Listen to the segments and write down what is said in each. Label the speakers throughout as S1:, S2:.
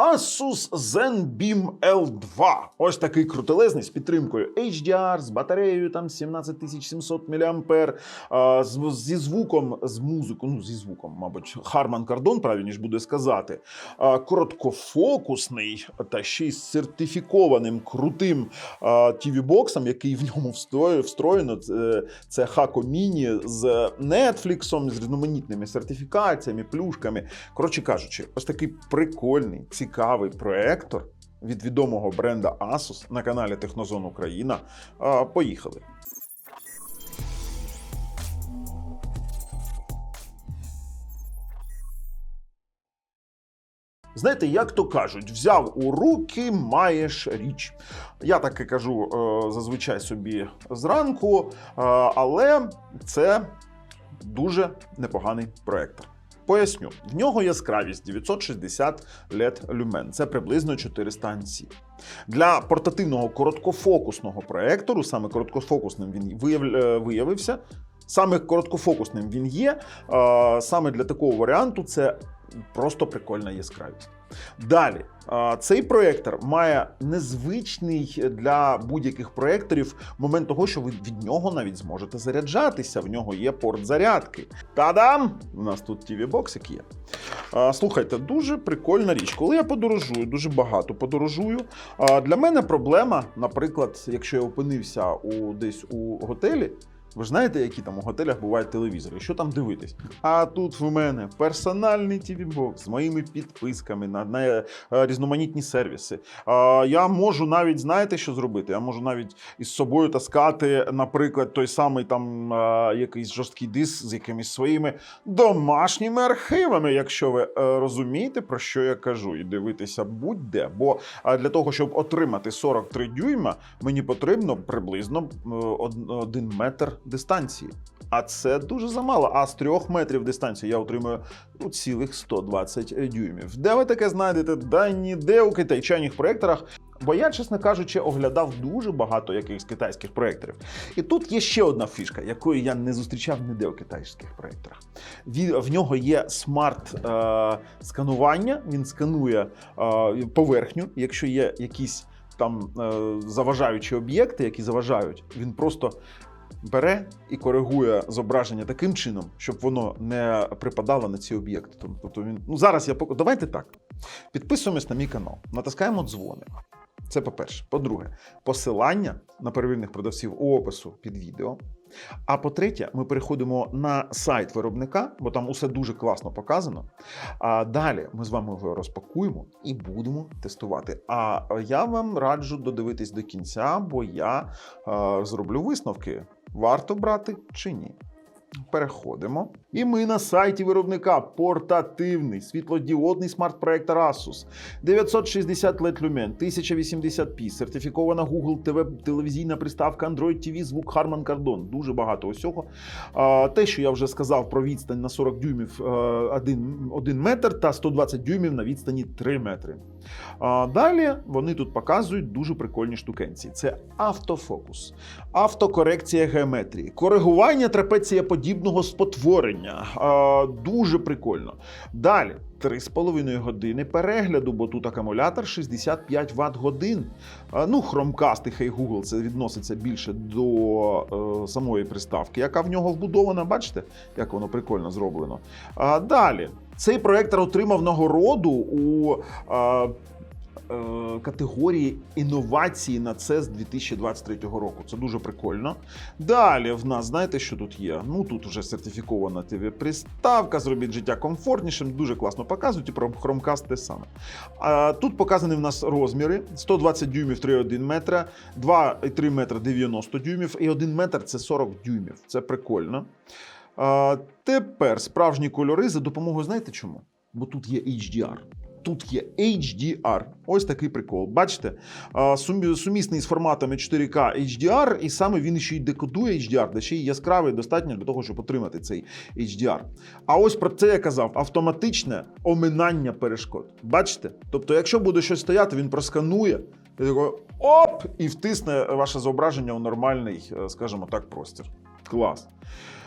S1: Asus ZenBeam L2. Ось такий крутелезний з підтримкою HDR, з батареєю там 17700 мА, зі звуком, з музикою, ну зі звуком, мабуть, Harman Kardon, правильніше буде сказати. Короткофокусний та ще й з сертифікованим крутим TV-боксом, який в ньому встроєно. Це, це Haco Mini з Netflix, з різноманітними сертифікаціями, плюшками. Коротше кажучи, ось такий прикольний, цікавий проектор від відомого бренда Asus на каналі Технозон Україна. Поїхали. Знаєте, як то кажуть, взяв у руки, маєш річ. Я таке кажу е, зазвичай собі зранку, е, але це дуже непоганий проектор. Поясню, в нього яскравість 960 LED люмен, це приблизно 4 станції. Для портативного короткофокусного проектору, саме короткофокусним він е, виявився. Саме короткофокусним він є. Саме для такого варіанту це просто прикольна яскравість. Далі, цей проектор має незвичний для будь-яких проекторів момент того, що ви від нього навіть зможете заряджатися. В нього є порт зарядки. Та-дам! У нас тут tv боксик є. Слухайте, дуже прикольна річ. Коли я подорожую, дуже багато подорожую. Для мене проблема, наприклад, якщо я опинився у десь у готелі. Ви ж знаєте, які там у готелях бувають телевізори, що там дивитись? А тут в мене персональний TV-бокс з моїми підписками на, на е, різноманітні сервіси. А, я можу навіть, знаєте, що зробити? Я можу навіть із собою таскати, наприклад, той самий там а, якийсь жорсткий диск з якимись своїми домашніми архівами, якщо ви е, розумієте, про що я кажу, і дивитися будь-де. Бо для того, щоб отримати 43 дюйма, мені потрібно приблизно е, один метр дистанції. А це дуже замало. А з трьох метрів дистанції я отримую ну, цілих 120 дюймів. Де ви таке знайдете? Да ніде у китайчаних проекторах. Бо я, чесно кажучи, оглядав дуже багато якихось китайських проекторів. І тут є ще одна фішка, якої я не зустрічав ніде у китайських проекторах. Він, в нього є смарт е, він сканує е, поверхню, якщо є якісь там е, заважаючі об'єкти, які заважають, він просто бере і коригує зображення таким чином, щоб воно не припадало на ці об'єкти. Тобто він ну зараз я пок... давайте так. Підписуємось на мій канал, натискаємо дзвоник. Це по-перше. По-друге, посилання на перевірних продавців у опису під відео. А по-третє, ми переходимо на сайт виробника, бо там усе дуже класно показано. А далі ми з вами його розпакуємо і будемо тестувати. А я вам раджу додивитись до кінця, бо я е, зроблю висновки: варто брати чи ні. Переходимо. І ми на сайті виробника портативний світлодіодний смарт-проектор Asus 960 LED люмен, 1080p, сертифікована Google TV телевізійна приставка Android TV, звук Harman Kardon. Дуже багато усього. Те, що я вже сказав про відстань на 40 дюймів 1, 1 метр та 120 дюймів на відстані 3 метри. Далі вони тут показують дуже прикольні штукенці. Це автофокус, автокорекція геометрії, коригування трапецієподібного спотворення. А, дуже прикольно. Далі. 3,5 години перегляду, бо тут акумулятор 65 Вт годин. Ну, Chromecast і Hey Google це відноситься більше до е, самої приставки, яка в нього вбудована. Бачите, як воно прикольно зроблено. Далі. Цей проектор отримав нагороду у е, категорії інновації на це з 2023 року. Це дуже прикольно. Далі в нас, знаєте, що тут є? Ну тут вже сертифікована ТВ-приставка, зробіть життя комфортнішим, дуже класно показують і про Chromecast те саме. Тут показані в нас розміри: 120 дюймів 3,1 метра, 2,3 метра 90 дюймів і 1 метр це 40 дюймів. Це прикольно. Тепер справжні кольори за допомогою, знаєте чому? Бо тут є HDR. Тут є HDR. Ось такий прикол. Бачите, сумісний з форматами 4К HDR, і саме він ще й декодує HDR, де ще й яскравий достатньо для того, щоб отримати цей HDR. А ось про це я казав: автоматичне оминання перешкод. Бачите? Тобто, якщо буде щось стояти, він просканує. І такий оп! І втисне ваше зображення у нормальний, е, скажімо так, простір. Клас.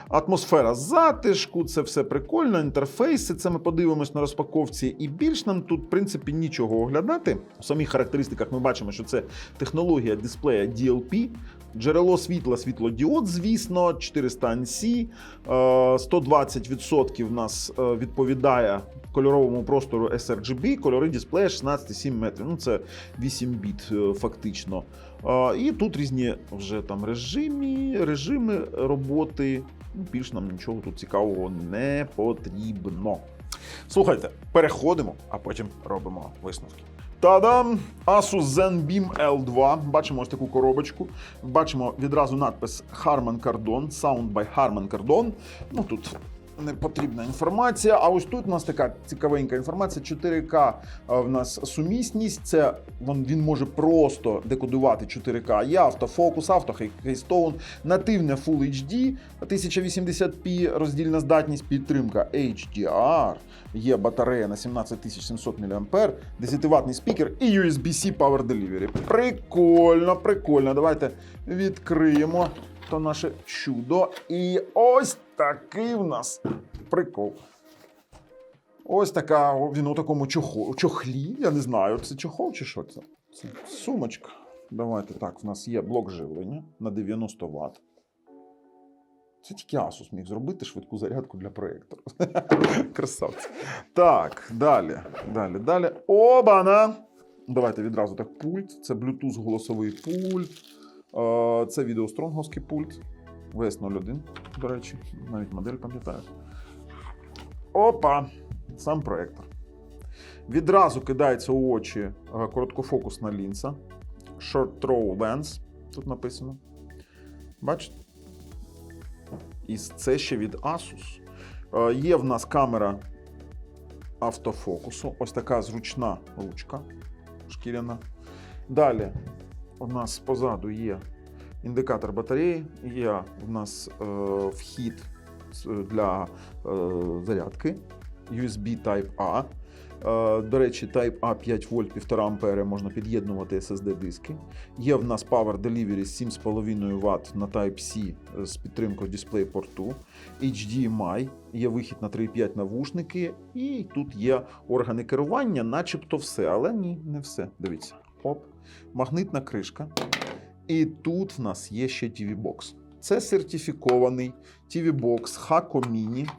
S1: Атмосфера затишку, це все прикольно, інтерфейси. Це ми подивимось на розпаковці. І більш нам тут, в принципі, нічого оглядати. У самих характеристиках ми бачимо, що це технологія дисплея DLP. Джерело світла, світлодіод, звісно, 400 NC, е, 120% в нас е, відповідає кольоровому простору sRGB, кольори дисплея 16,7 метрів. Ну, це 8 біт е, фактично. Е, І тут різні вже там режимі, режими роботи. Більш нам нічого тут цікавого не потрібно. Слухайте, переходимо, а потім робимо висновки. Та-дам! Asus ZenBeam L2. Бачимо ось таку коробочку. Бачимо відразу надпис Harman Kardon, Sound by Harman Kardon. Ну тут не потрібна інформація. А ось тут у нас така цікавенька інформація. 4К в нас сумісність. Це він, може просто декодувати 4К. Є автофокус, автохейстоун, нативне Full HD 1080p, роздільна здатність, підтримка HDR. Є батарея на 17700 мАh, 10-ваттний спікер і USB-C Power Delivery. Прикольно, прикольно. Давайте відкриємо то наше чудо. І ось такий в нас прикол. Ось така, він у такому чохо, чохлі. Я не знаю, це чохол чи що це? Це сумочка. Давайте так, в нас є блок живлення на 90 Вт. Це тільки Asus міг зробити швидку зарядку для проєктору. Красавці. Так, далі. Далі, далі. Обана! Давайте відразу так пульт. Це Bluetooth голосовий пульт. Е, Це відеостронговський пульт. VS01, до речі, навіть модель пам'ятаю. Опа! Сам проєктор. Відразу кидається у очі е, короткофокусна лінза. Short Throw Lens. Тут написано. Бачите? І це ще від Asus. Е, Є в нас камера автофокусу. Ось така зручна ручка шкіряна. Далі у нас позаду є індикатор батареї, є у нас е, вхід для е, зарядки USB Type-A. Е, до речі, Type-A 5 вольт 1,5 ампери можна під'єднувати SSD-диски. Є в нас Power Delivery 7,5 Вт на Type-C з підтримкою DisplayPort 2, HDMI, є вихід на 3,5 навушники, і тут є органи керування, начебто все, але ні, не все. Дивіться. Оп, магнитна кришка. І тут в нас є ще TV-бокс. Це сертифікований TV-бокс Haco Mini.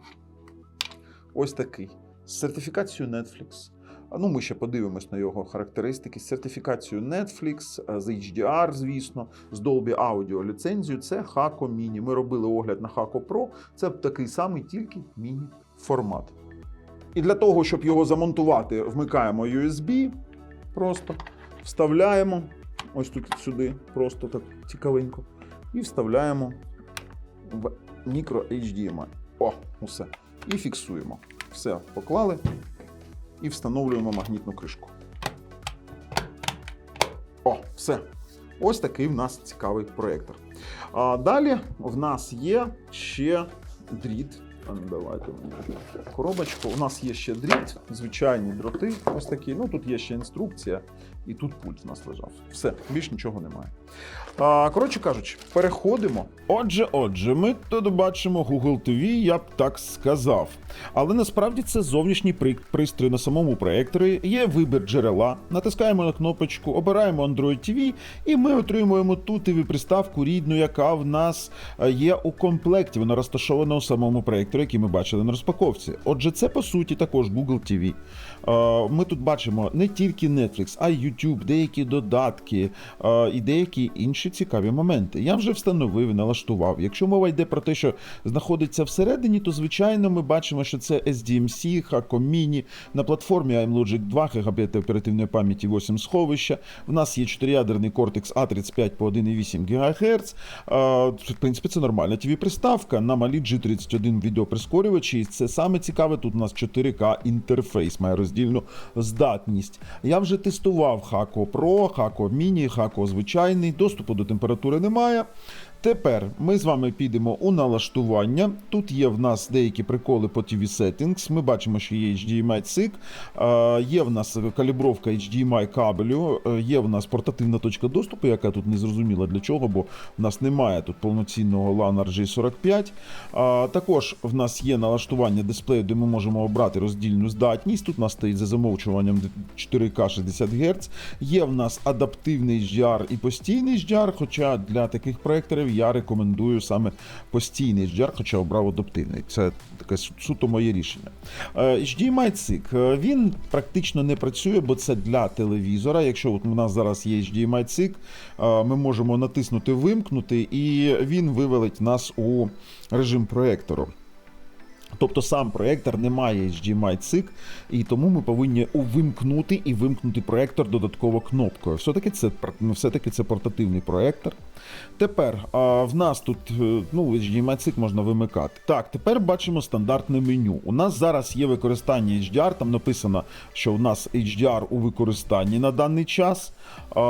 S1: Ось такий. З сертифікацією Netflix. Ну, ми ще подивимось на його характеристики. З сертифікацією Netflix, е, з HDR, звісно, з Dolby Audio ліцензію. Це Haco Mini. Ми робили огляд на Haco Pro. Це такий самий, тільки міні-формат. І для того, щоб його замонтувати, вмикаємо USB. Просто вставляємо ось тут сюди, просто так цікавенько. І вставляємо в мікро HDMI. О, усе. І фіксуємо. Все, поклали і встановлюємо магнітну кришку. О, все. Ось такий в нас цікавий проєктор. А далі в нас є ще дріт. Ну, давайте коробочку. У нас є ще дріт, звичайні дроти. Ось такі. Ну тут є ще інструкція, і тут пульт у нас лежав. Все, більш нічого немає. А, коротше кажучи, переходимо.
S2: Отже, отже, ми тут бачимо Google TV, я б так сказав. Але насправді це зовнішній при- пристрій на самому проєкторі, є вибір джерела, натискаємо на кнопочку, обираємо Android TV, і ми отримуємо ту tv приставку рідну, яка в нас е, є у комплекті. Вона розташована у самому проєкторі, який ми бачили на розпаковці. Отже, це по суті також Google TV. Е, Ми тут бачимо не тільки Netflix, а й YouTube, деякі додатки е, і деякі інші цікаві моменти. Я вже встановив, налаштував. Якщо мова йде про те, що знаходиться всередині, то звичайно ми бачимо, що це SDMC, Haco Mini, на платформі iMlogic 2 ГБ оперативної пам'яті 8 сховища. В нас є 4-ядерний Cortex A35 по 1,8 ГГц. Е, В принципі, це нормальна tv приставка на малі G31 відеоприскорювачі. І це саме цікаве. Тут у нас 4К інтерфейс має роздільну здатність. Я вже тестував Хако Pro, Хако Міні, Хако звичайний. Доступу до температури немає. Тепер ми з вами підемо у налаштування. Тут є в нас деякі приколи по TV Settings. Ми бачимо, що є HDMI SIG, є в нас калібровка HDMI кабелю, е, є в нас портативна точка доступу, яка тут не зрозуміла для чого, бо в нас немає тут повноцінного LAN RJ45. А, також в нас є налаштування дисплею, де ми можемо обрати роздільну здатність. Тут у нас стоїть за замовчуванням 4К 60 Гц. Є в нас адаптивний HDR і постійний HDR, хоча для таких проекторів я рекомендую саме постійний HDR, хоча обрав адаптивний. Це таке суто моє рішення. Е, HDMI SIG, е, він практично не працює, бо це для телевізора. Якщо от у нас зараз є HDMI SIG, е, ми можемо натиснути вимкнути, і він вивелить нас у режим проектору. Тобто сам проектор не має HDMI SIG, і тому ми повинні увімкнути і вимкнути проектор додатково кнопкою. Все-таки це, ну, все-таки це портативний проектор. Тепер а, в нас тут е, ну, HDMI SIG можна вимикати. Так, тепер бачимо стандартне меню. У нас зараз є використання HDR, там написано, що у нас HDR у використанні на даний час. А,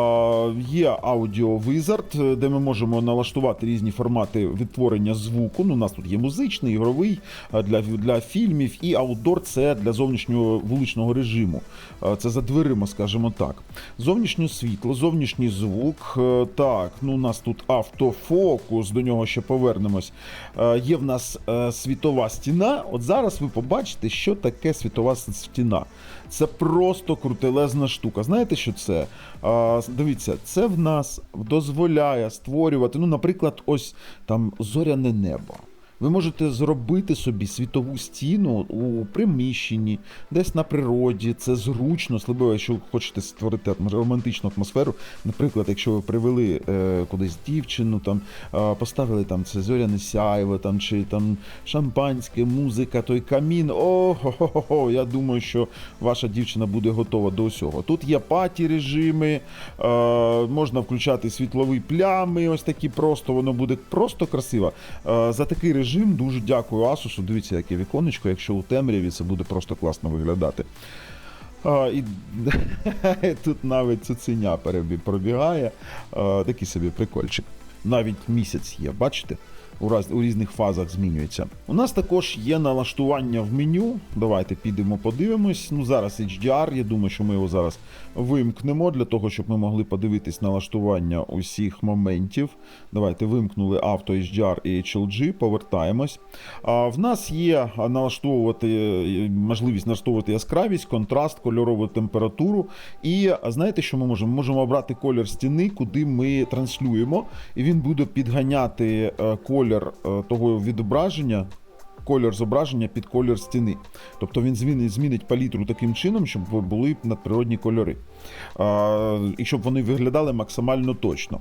S2: є Audio Wizard, е, де ми можемо налаштувати різні формати відтворення звуку. Ну, у нас тут є музичний, ігровий е, для, для фільмів, і аутдор це для зовнішнього вуличного режиму. Е, Це за дверима, скажімо так. Зовнішнє світло, зовнішній звук. е, Так, ну у нас тут автофокус, до нього ще повернемось. Е, Є в нас світова стіна. От зараз ви побачите, що таке світова стіна. Це просто крутелезна штука. Знаєте, що це? Дивіться, це в нас дозволяє створювати, ну, наприклад, ось там зоряне небо. Ви можете зробити собі світову стіну у приміщенні, десь на природі. Це зручно, особливо, якщо ви хочете створити романтичну атмосферу. Наприклад, якщо ви привели е, кудись дівчину, там е, поставили там це зоряне сяйво, там чи там шампанське, музика, той камін. О, хо хо хо Я думаю, що ваша дівчина буде готова до усього. Тут є паті режими, е, можна включати світлові плями. Ось такі просто воно буде просто красиво. Е, за такий режим дуже дякую Asus. Дивіться, яке віконечко. Якщо у темряві, це буде просто класно виглядати. А, і тут навіть цуценя пробігає. А, такий собі прикольчик. Навіть місяць є, бачите? У, раз, у різних фазах змінюється. У нас також є налаштування в меню. Давайте підемо подивимось. Ну зараз HDR, я думаю, що ми його зараз вимкнемо для того, щоб ми могли подивитись налаштування усіх моментів. Давайте вимкнули авто HDR і HLG, повертаємось. А в нас є налаштовувати е, можливість налаштовувати яскравість, контраст, кольорову температуру. І знаєте, що ми можемо? Ми можемо обрати колір стіни, куди ми транслюємо, і він буде підганяти е, колір е, того відображення. Колір зображення під колір стіни. Тобто він змінить, змінить палітру таким чином, щоб були надприродні кольори. І щоб вони виглядали максимально точно.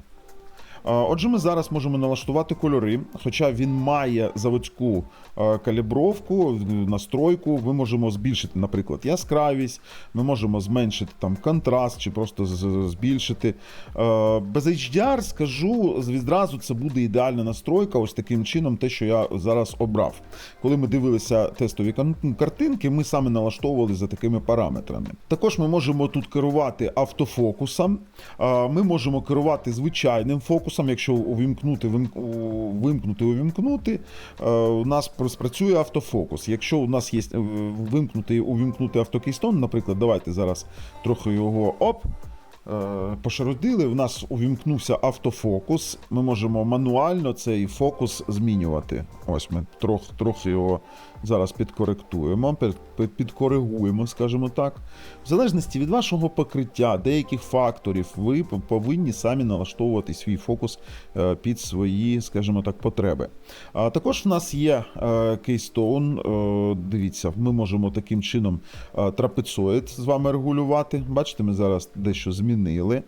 S2: Отже, ми зараз можемо налаштувати кольори, хоча він має заводську е, калібровку, е, настройку. Ми можемо збільшити, наприклад, яскравість, ми можемо зменшити там контраст чи просто збільшити. Е, Без HDR скажу відразу, це буде ідеальна настройка. Ось таким чином, те, що я зараз обрав. Коли ми дивилися тестові картинки, ми саме налаштовували за такими параметрами. Також ми можемо тут керувати автофокусом. Ми можемо керувати звичайним фокусом, якщо увімкнути, вимкнути, увімкнути, е, у нас спрацює автофокус. Якщо у нас є е, вимкнути, увімкнути автокейстон, наприклад, давайте зараз трохи його оп. е, Пошародили, в нас увімкнувся автофокус. Ми можемо мануально цей фокус змінювати. Ось ми трох, трохи його зараз підкоректуємо, під- під- підкоригуємо, скажімо так. В залежності від вашого покриття, деяких факторів, ви повинні самі налаштовувати свій фокус е, під свої, скажімо так, потреби. А також в нас є е, Keystone. е, Дивіться, ми можемо таким чином е, трапецоїд з вами регулювати. Бачите, ми зараз дещо змінили.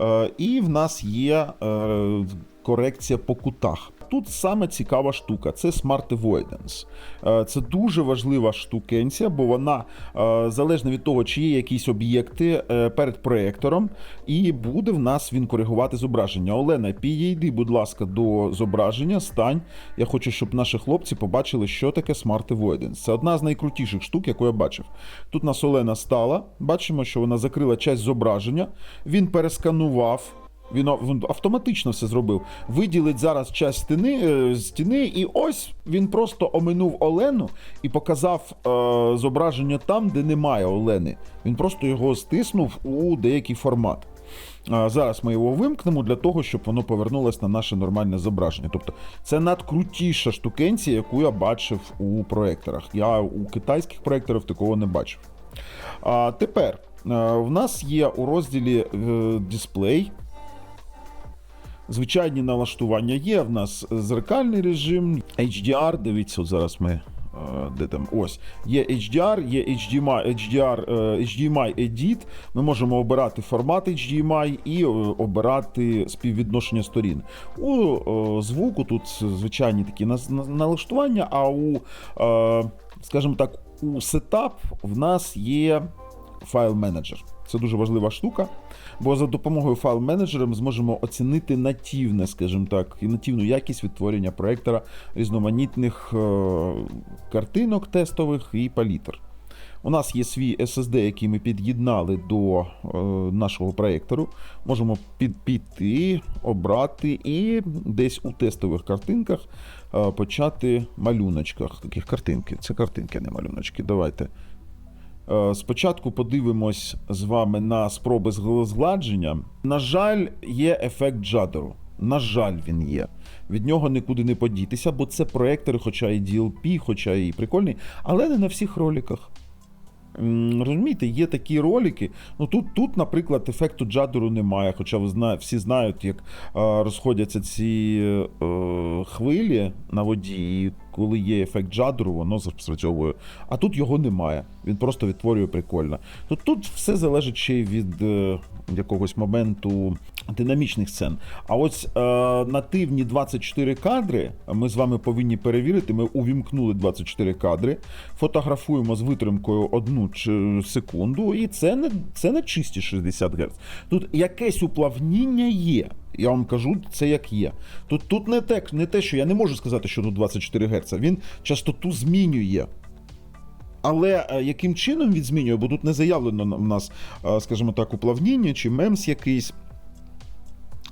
S2: Е, І в нас є е, корекція по кутах. Тут саме цікава штука це Smart Avoidance. Е, Це дуже важлива штукенція, бо вона е, залежно від того, чи є якісь об'єкти е, перед проєктором, і буде в нас він коригувати зображення. Олена, підійди, будь ласка, до зображення, стань. Я хочу, щоб наші хлопці побачили, що таке Smart Avoidance. Це одна з найкрутіших штук, яку я бачив. Тут нас Олена стала. Бачимо, що вона закрила часть зображення. Він пересканував Він, автоматично все зробив. Виділить зараз часть стіни, е, стіни, і ось він просто оминув Олену і показав е, зображення там, де немає Олени. Він просто його стиснув у деякий формат. Зараз ми його вимкнемо для того, щоб воно повернулось на наше нормальне зображення. Тобто це надкрутіша штукенція, яку я бачив у проекторах. Я у китайських проекторів такого не бачив. А тепер е, в нас є у розділі е, дисплей. Звичайні налаштування є. В нас зеркальний режим, HDR. Дивіться, от зараз ми. е, Де там ось є HDR, є HDMI, HDR, е, HDMI Edit. Ми можемо обирати формат HDMI і е, обирати співвідношення сторін. У звуку тут звичайні такі налаштування, а у, скажімо так, у сетап в нас є файл менеджер. Це дуже важлива штука, бо за допомогою файл менеджера ми зможемо оцінити нативне, скажімо так, і нативну якість відтворення проектора різноманітних е, картинок тестових і палітр. У нас є свій SSD, який ми під'єднали до е, нашого проєктору. Можемо під, піти, обрати і десь у тестових картинках е, почати малюночках. Таких картинки. Це картинки, не малюночки. Давайте. Е, Спочатку подивимось з вами на спроби згл- згладження. На жаль, є ефект джадеру. На жаль, він є. Від нього нікуди не подітися, бо це проектори, хоча і DLP, хоча і прикольний, але не на всіх роликах. Розумієте, є такі ролики. Ну тут, тут, наприклад, ефекту джадеру немає, хоча ви зна, всі знають, як е, розходяться ці е, хвилі на воді, і коли є ефект джадеру, воно спрацьовує. А тут його немає. Він просто відтворює прикольно. Тут, тут все залежить ще від е, якогось моменту динамічних сцен. А ось е, нативні 24 кадри ми з вами повинні перевірити. Ми увімкнули 24 кадри, фотографуємо з витримкою одну секунду, і це не, це не чисті 60 Гц. Тут якесь уплавніння є. Я вам кажу, це як є. Тут, тут не, те, не те, що я не можу сказати, що тут 24 Гц. Він частоту змінює. Але е, яким чином він змінює? Бо тут не заявлено в нас, е, скажімо так, уплавніння чи мемс якийсь.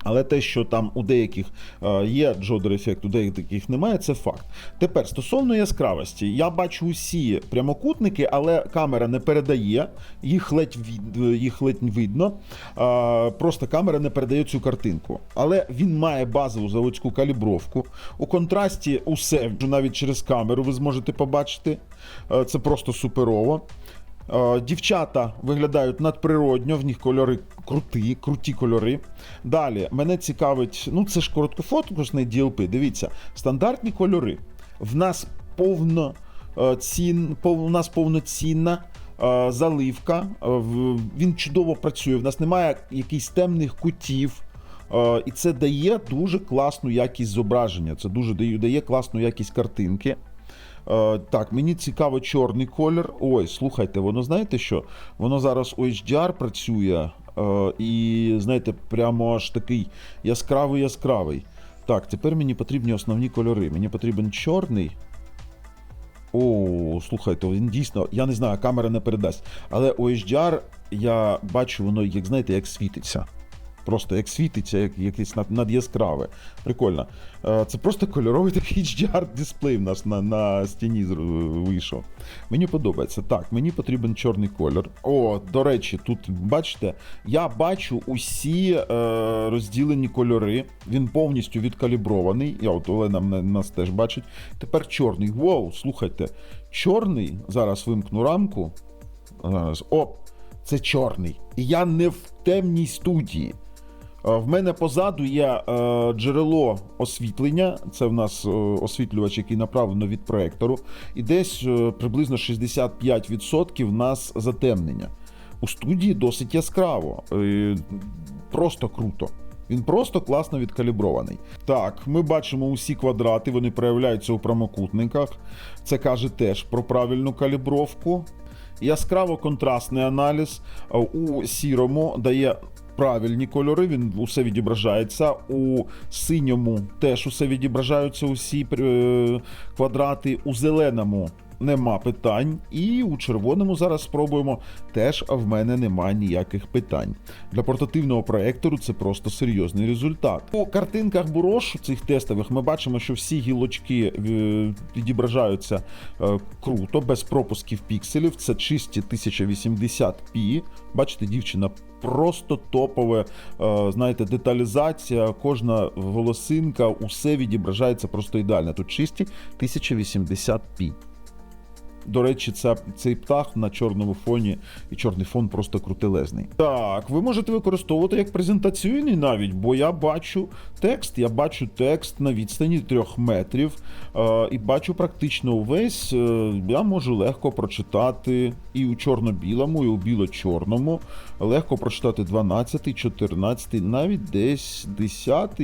S2: Але те, що там у деяких е, є джодер ефект, у деяких немає, це факт. Тепер стосовно яскравості, я бачу усі прямокутники, але камера не передає, їх ледь, їх ледь видно. Е, просто камера не передає цю картинку. Але він має базову заводську калібровку. У контрасті усе навіть через камеру ви зможете побачити. Е, це просто суперово. Е, Дівчата виглядають надприродньо, в них кольори круті, круті кольори. Далі мене цікавить, ну це ж короткофотокусний DLP. Дивіться, стандартні кольори. В нас повно е, цін, у нас повноцінна е, заливка. Він чудово працює. В нас немає якихось темних кутів. І це дає дуже класну якість зображення. Це дуже дає, дає класну якість картинки. Е, так, мені цікаво чорний колір. Ой, слухайте, воно знаєте що? Воно зараз у HDR працює. е, і, знаєте, прямо аж такий яскравий яскравий. Так, тепер мені потрібні основні кольори. Мені потрібен чорний. О, слухайте, він дійсно, я не знаю, камера не передасть. Але у HDR я бачу, воно, як знаєте, як світиться. Просто як світиться, як якесь над, надяскраве. Прикольно. Е, Це просто кольоровий такий HDR дисплей в нас на, на стіні вийшов. Мені подобається. Так, мені потрібен чорний колір. О, до речі, тут бачите, я бачу усі е, розділені кольори. Він повністю відкалібрований. Я от Олена нас теж бачить. Тепер чорний. Воу, слухайте, чорний. Зараз вимкну рамку. Зараз. О, це чорний. І я не в темній студії. Е, В мене позаду є е, джерело освітлення. Це в нас е, освітлювач, який направлено від проектору. І десь приблизно 65% в нас затемнення. У студії досить яскраво. Просто круто. Він просто класно відкалібрований. Так, ми бачимо усі квадрати, вони проявляються у прямокутниках. Це каже теж про правильну калібровку. Яскраво контрастний аналіз у сірому дає правильні кольори, він усе відображається. У синьому теж усе відображаються усі е, квадрати. У зеленому нема питань. І у червоному зараз спробуємо. Теж в мене немає ніяких питань. Для портативного проектору це просто серйозний результат. По картинках Бурош цих тестових ми бачимо, що всі гілочки е, відображаються е, круто, без пропусків пікселів. Це чисті 1080p. Бачите, дівчина просто топове, е, знаєте, деталізація, кожна волосинка, усе відображається просто ідеально. Тут чисті 1080p. До речі, ця, цей птах на чорному фоні, і чорний фон просто крутелезний. Так, ви можете використовувати як презентаційний навіть, бо я бачу текст, я бачу текст на відстані трьох метрів, е, і бачу практично увесь. Е, я можу легко прочитати і у чорно-білому, і у біло-чорному. Легко прочитати 12, 14, навіть десь 10.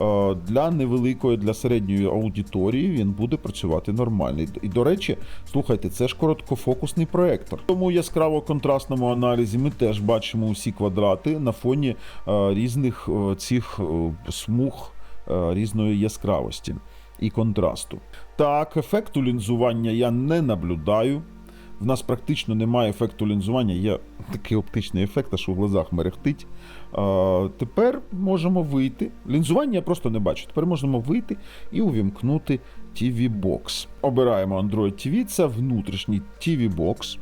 S2: Е, Для невеликої, для середньої аудиторії він буде працювати нормально. І, до речі, слухайте, це ж короткофокусний проектор. Тому яскраво контрастному аналізі ми теж бачимо усі квадрати на фоні е, різних е, цих смуг різної яскравості і контрасту. Так, ефекту лінзування я не наблюдаю. В нас практично немає ефекту лінзування, є такий оптичний ефект, аж у глазах мерехтить. Тепер можемо вийти. Лінзування я просто не бачу. Тепер можемо вийти і увімкнути TV Box. Обираємо Android TV, це внутрішній TV Box.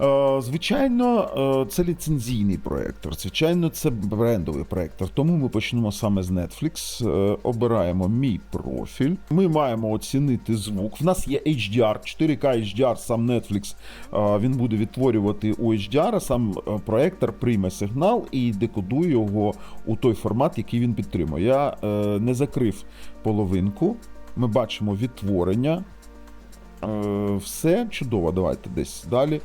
S2: Е, Звичайно, е, це ліцензійний проектор. Звичайно, це брендовий проектор. Тому ми почнемо саме з Netflix. Е, Обираємо мій профіль. Ми маємо оцінити звук. В нас є HDR, 4K HDR, сам Netflix. Він буде відтворювати у HDR, а сам проектор прийме сигнал і декодує його у той формат, який він підтримує. Я не закрив половинку. Ми бачимо відтворення. Все чудово. Давайте десь далі.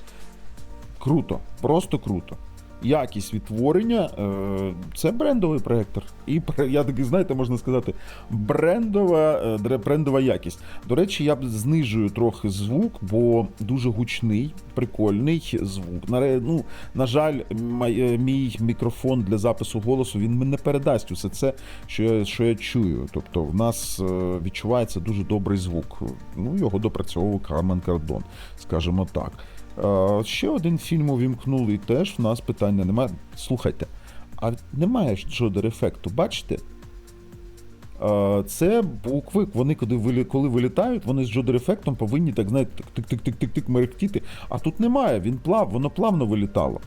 S2: Круто, просто круто. Якість відтворення е, це брендовий проектор. І я такий, знаєте, можна сказати, брендова, е, брендова якість. До речі, я б знижую трохи звук, бо дуже гучний, прикольний звук. На, ну, на жаль, е, мій мікрофон для запису голосу він не передасть усе це, що я, що я чую. Тобто, в нас відчувається дуже добрий звук. Ну, його допрацьовував Кармен Кардон, скажімо так. Ще один фільм увімкнули, і теж в нас питання немає. Слухайте, а немає джодер ефекту, бачите? Це букви, вони коли, коли вилітають, вони з джодер ефектом повинні, так знаєте, тик-тик-тик-тик-тик мерехтіти. А тут немає, він плав, воно плавно вилітало.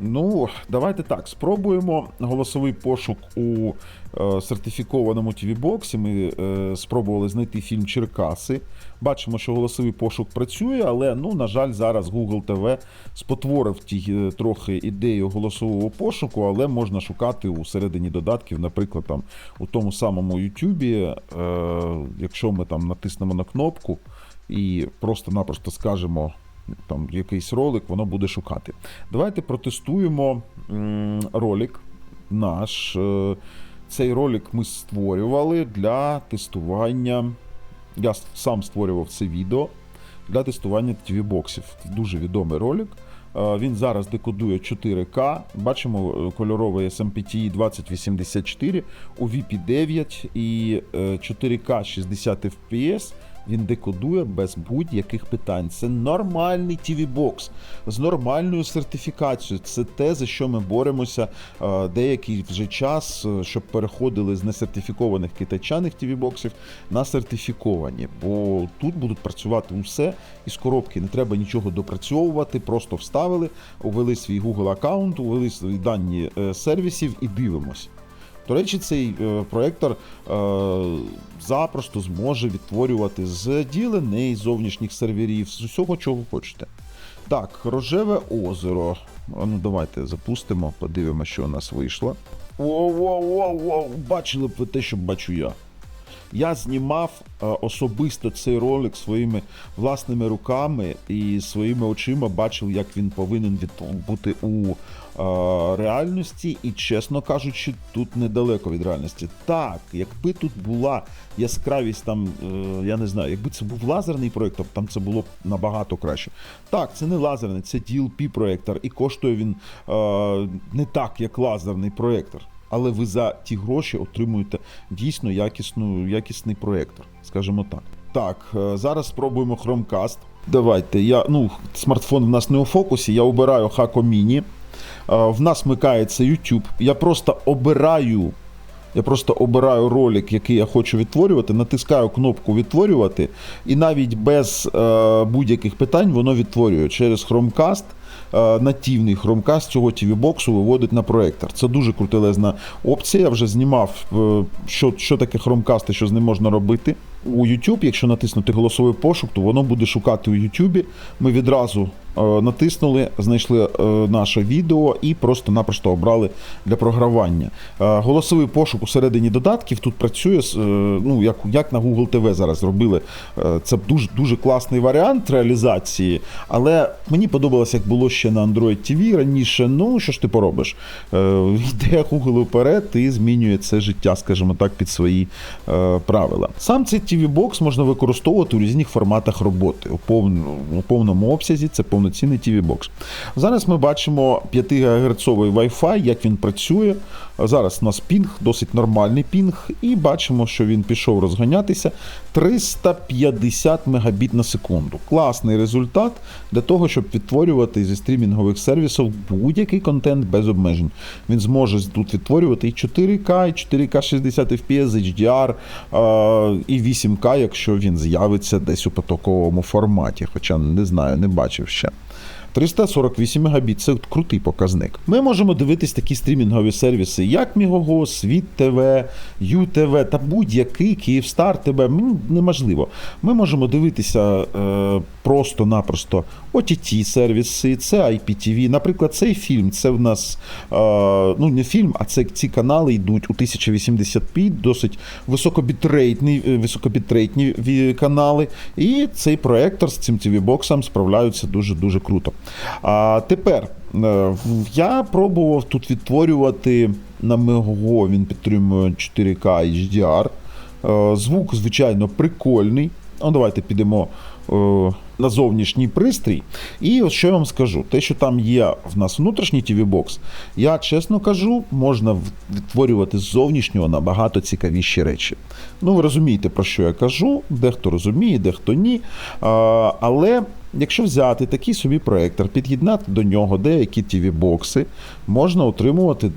S2: Ну, давайте так. Спробуємо голосовий пошук у е, сертифікованому TV-боксі. Ми е, спробували знайти фільм Черкаси. Бачимо, що голосовий пошук працює, але, ну, на жаль, зараз Google TV спотворив ті е, трохи ідею голосового пошуку, але можна шукати у середині додатків, наприклад, там у тому самому YouTube, е, якщо ми там натиснемо на кнопку і просто-напросто скажемо там якийсь ролик, воно буде шукати. Давайте протестуємо ролик наш. Е, Цей ролик ми створювали для тестування. Я сам створював це відео для тестування TV-боксів. Дуже відомий ролик. Е, Він зараз декодує 4К. Бачимо е, кольоровий SMPTE 2084 у VP9 і е, 4К 60 FPS. Він декодує без будь-яких питань. Це нормальний TV-бокс з нормальною сертифікацією. Це те, за що ми боремося е, деякий вже час, е, щоб переходили з несертифікованих китайчаних TV-боксів на сертифіковані. Бо тут будуть працювати усе із коробки. Не треба нічого допрацьовувати, просто вставили, увели свій Google аккаунт, увели свої дані е, сервісів і дивимось. До речі, цей е, проектор е, запросто зможе відтворювати з ділений зовнішніх серверів, з усього, чого хочете. Так, рожеве озеро. Ну давайте запустимо, подивимося, що у нас вийшло. Воу-воу-воу-воу, бачили б ви те, що бачу я. Я знімав е, особисто цей ролик своїми власними руками і своїми очима бачив, як він повинен бути у е, реальності, і, чесно кажучи, тут недалеко від реальності. Так, якби тут була яскравість, там, е, я не знаю, якби це був лазерний проєктор, там це було б набагато краще. Так, це не лазерний, це DLP проєктор, і коштує він не так, як лазерний проєктор. Але ви за ті гроші отримуєте дійсно якісну, якісний проєктор, скажімо так. Так, е, зараз спробуємо Chromecast. Давайте. Я, ну, смартфон в нас не у фокусі, я обираю Haco Mini. Е, В нас вмикається YouTube. Я просто обираю. Я просто обираю ролик, який я хочу відтворювати, натискаю кнопку відтворювати, і навіть без е, будь-яких питань воно відтворює через Chromecast. Е, Нативний Chromecast цього TV-боксу виводить на проектор. Це дуже крутелезна опція. Я вже знімав, е, що, що таке і що з ним можна робити. У YouTube, якщо натиснути голосовий пошук, то воно буде шукати у YouTube. Ми відразу е, натиснули, знайшли е, наше відео і просто-напросто обрали для програвання. Е, голосовий пошук усередині додатків тут працює е, ну, як, як на Google TV зараз зробили. Е, це дуже, дуже класний варіант реалізації, але мені подобалось, як було ще на Android TV раніше. Ну, що ж ти поробиш? Е, йде Google вперед і змінює це життя, скажімо так, під свої е, правила. Сам цей TV Box можна використовувати у різних форматах роботи. У повному, у повному обсязі це повноцінний TV Box. Зараз ми бачимо 5 ГГц Wi-Fi, як він працює. Зараз у нас пінг, досить нормальний пінг, і бачимо, що він пішов розганятися 350 Мбіт на секунду. Класний результат для того, щоб відтворювати зі стрімінгових сервісів будь-який контент без обмежень. Він зможе тут відтворювати і 4К, і 4К 60 FPS, HDR, і 8 сімка, якщо він з'явиться десь у потоковому форматі. Хоча не знаю, не бачив ще. 348 Мбіт це крутий показник. Ми можемо дивитись такі стрімінгові сервіси, як Мігого, Світ ТВ, ЮТВ та будь-який Київстар ТВ. Неможливо. Ми можемо дивитися е, просто-напросто ott сервіси, це IPTV. Наприклад, цей фільм це в нас е, ну не фільм, а це ці канали йдуть у 1080p, досить високобітрейтні, е, високобітрейтні канали. І цей проектор з цим TV-боксом справляються дуже-дуже круто. А тепер е, я пробував тут відтворювати на Мегого, він підтримує 4К HDR. Е, Звук, звичайно, прикольний. Ну, давайте підемо е, на зовнішній пристрій. І от що я вам скажу: те, що там є в нас внутрішній TV-бокс, я чесно кажу, можна відтворювати з зовнішнього набагато цікавіші речі. Ну, ви розумієте, про що я кажу. Дехто розуміє, дехто ні. Але якщо взяти такий собі проектор, під'єднати до нього деякі TV-бокси, можна отримувати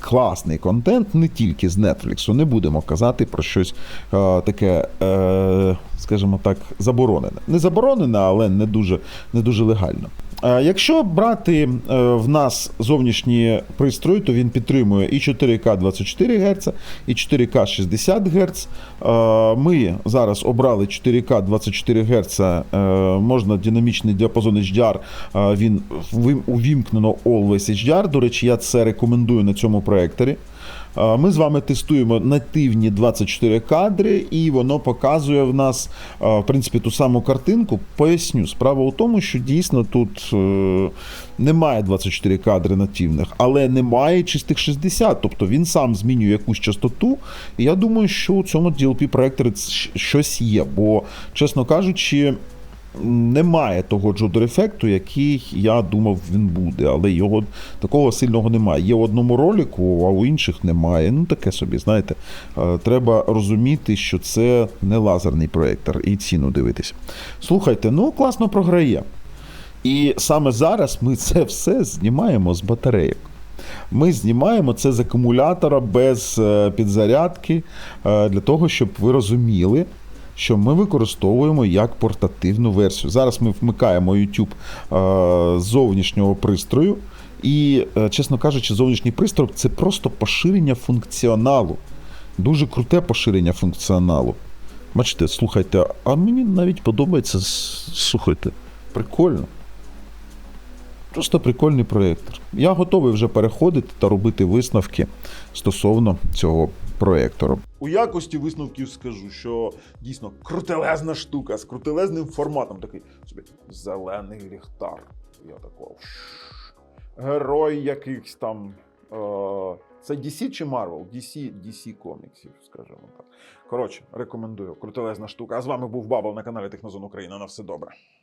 S2: класний контент не тільки з Netflix. Не будемо казати про щось е, таке, е, скажімо так, заборонене. Не заборонене, але не дуже, не дуже легально. Е, Якщо брати е, в нас зовнішні пристрої, то він підтримує і 4К 24 Гц, і 4К 60 Гц. Е, Ми зараз обрали 4К 24 Гц, можна динамічний діапазон HDR, він увімкнено Always HDR. До речі, я це рекомендую на цьому проекторі. Е, Ми з вами тестуємо нативні 24 кадри, і воно показує в нас, е, в принципі, ту саму картинку. Поясню, справа у тому, що дійсно тут е, немає 24 кадри нативних, але немає чистих 60. Тобто він сам змінює якусь частоту. І я думаю, що у цьому DLP проекторі щось є. Бо, чесно кажучи, немає того джодер ефекту, який я думав він буде, але його такого сильного немає. Є в одному ролику, а у інших немає. Ну таке собі, знаєте. Е, Треба розуміти, що це не лазерний проєктор і ціну дивитися. Слухайте, ну класно програє. І саме зараз ми це все знімаємо з батарейок. Ми знімаємо це з акумулятора без е, підзарядки е, для того, щоб ви розуміли, що ми використовуємо як портативну версію. Зараз ми вмикаємо YouTube е, з зовнішнього пристрою. І, е, чесно кажучи, зовнішній пристрій це просто поширення функціоналу. Дуже круте поширення функціоналу. Бачите, слухайте, а мені навіть подобається. Слухайте, прикольно. Просто прикольний проєктор. Я готовий вже переходити та робити висновки стосовно цього проєктору.
S1: У якості висновків скажу, що дійсно крутелезна штука з крутелезним форматом. Такий собі зелений ліхтар. Я такого. Герой якихось там. Е, це DC чи Marvel? DC, DC коміксів, скажімо так. Коротше, рекомендую. Крутелезна штука. А з вами був Бабл на каналі Технозон Україна. На все добре.